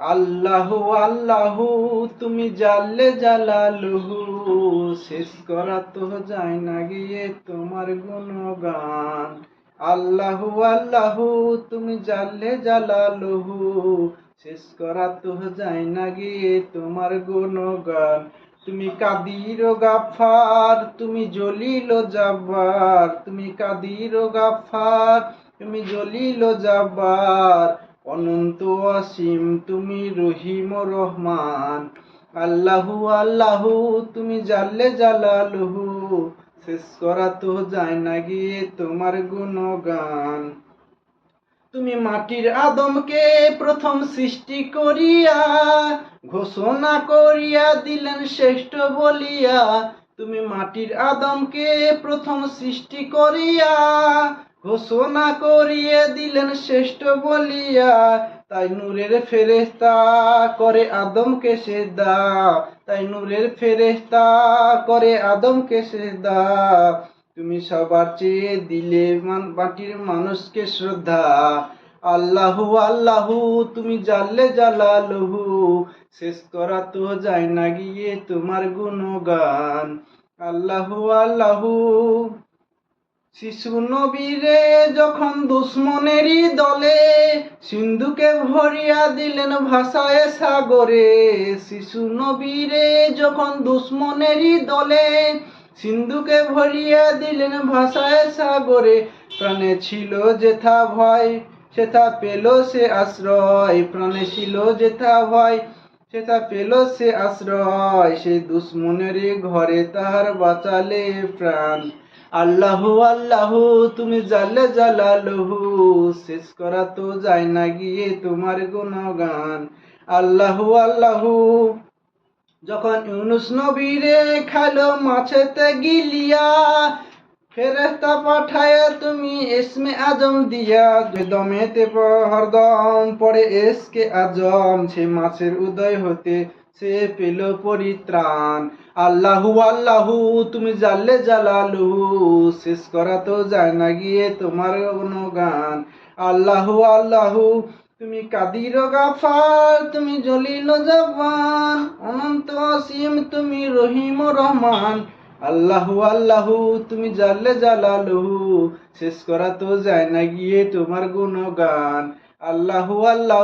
আল্লাহু আল্লাহু, তুমি জানলে জালালুহু, শেষ করা তো যায় না গিয়ে তোমার গুণগান। আল্লাহু আল্লাহু, তুমি জানলে জালালুহু, শেষ করা তো যায় না গিয়ে তোমার গুণগান। তুমি কাদির গাফার তুমি জলিল জাব্বার। তুমি কাদির গাফার তুমি জলিল জাব্বার। অনন্ত অসীম, তুমি রহিম রহমান। আল্লাহু আল্লাহু, তুমি জানলে জালালুহু। শেষ করা তো যায় না গিয়ে তোমার গুণগান। তুমি মাটির আদমকে প্রথম সৃষ্টি করিয়া, ঘোষণা করিয়া দিলেন শ্রেষ্ঠ বলিয়া। তুমি মাটির আদমকে প্রথম সৃষ্টি করিয়া ঘোষণা করিয়ে দিলেন শ্রেষ্ঠ বলিয়া, তাই নূরের ফেরেস্তা করে আদমকে সেদা তাই নূরের ফেরেস্তা করে আদমকে সেদা তুমি সবার চেয়ে দিলে মাটির মানুষকে শ্রদ্ধা। আল্লাহু আল্লাহু, তুমি জানলে জালালহু, শেষ করা তো যায় না গিয়ে তোমার গুণগান। আল্লাহু আল্লাহু শিশু নবীরে যখন দুশ্মনেরই দলে সিন্ধুকে ভরিয়া দিলেন ভাষায় সাগরে, শিশু নবীরে যখন দুশ্মনেরই দলে সিন্ধুকে ভরিয়া দিলেন ভাষায় সাগরে, প্রাণে ছিল যেথা ভয়, সেথা পেল সে আশ্রয়। প্রাণে ছিল যেথা ভয়, সেথা পেল সে আশ্রয়। সে দুশ্মনের ঘরে তাহার বাঁচালে প্রাণ। আল্লাহু আল্লাহু, তুমি জালে জালালহু, শেষ করা তো যায় না গিয়ে তোমার গুণগান। আল্লাহু আল্লাহু, যখন ইউনুস নবীরে খালো মাছেতে গিলিয়া ফেরেস্তা পাঠায় তুমি এসমে আজম দিয়া দমেতে হরদম পড়ে এসকে আজম, সে মাছের উদয় হতে সে পেল পরিত্রাণ। আল্লাহু আল্লাহু, তুমি জানলে জালালুহু শেষ করা তো যায় না গিয়ে তোমার গান আল্লাহু আল্লাহু, তুমি কাদির গাফার তুমি জলিল জবান, অনন্ত অসীম, তুমি রহিম রহমান। আল্লাহু আল্লাহু, তুমি জানলে জালালুহু শেষ করা তো যায় না গিয়ে তোমার গুণগান। আল্লাহু, আল্লাহ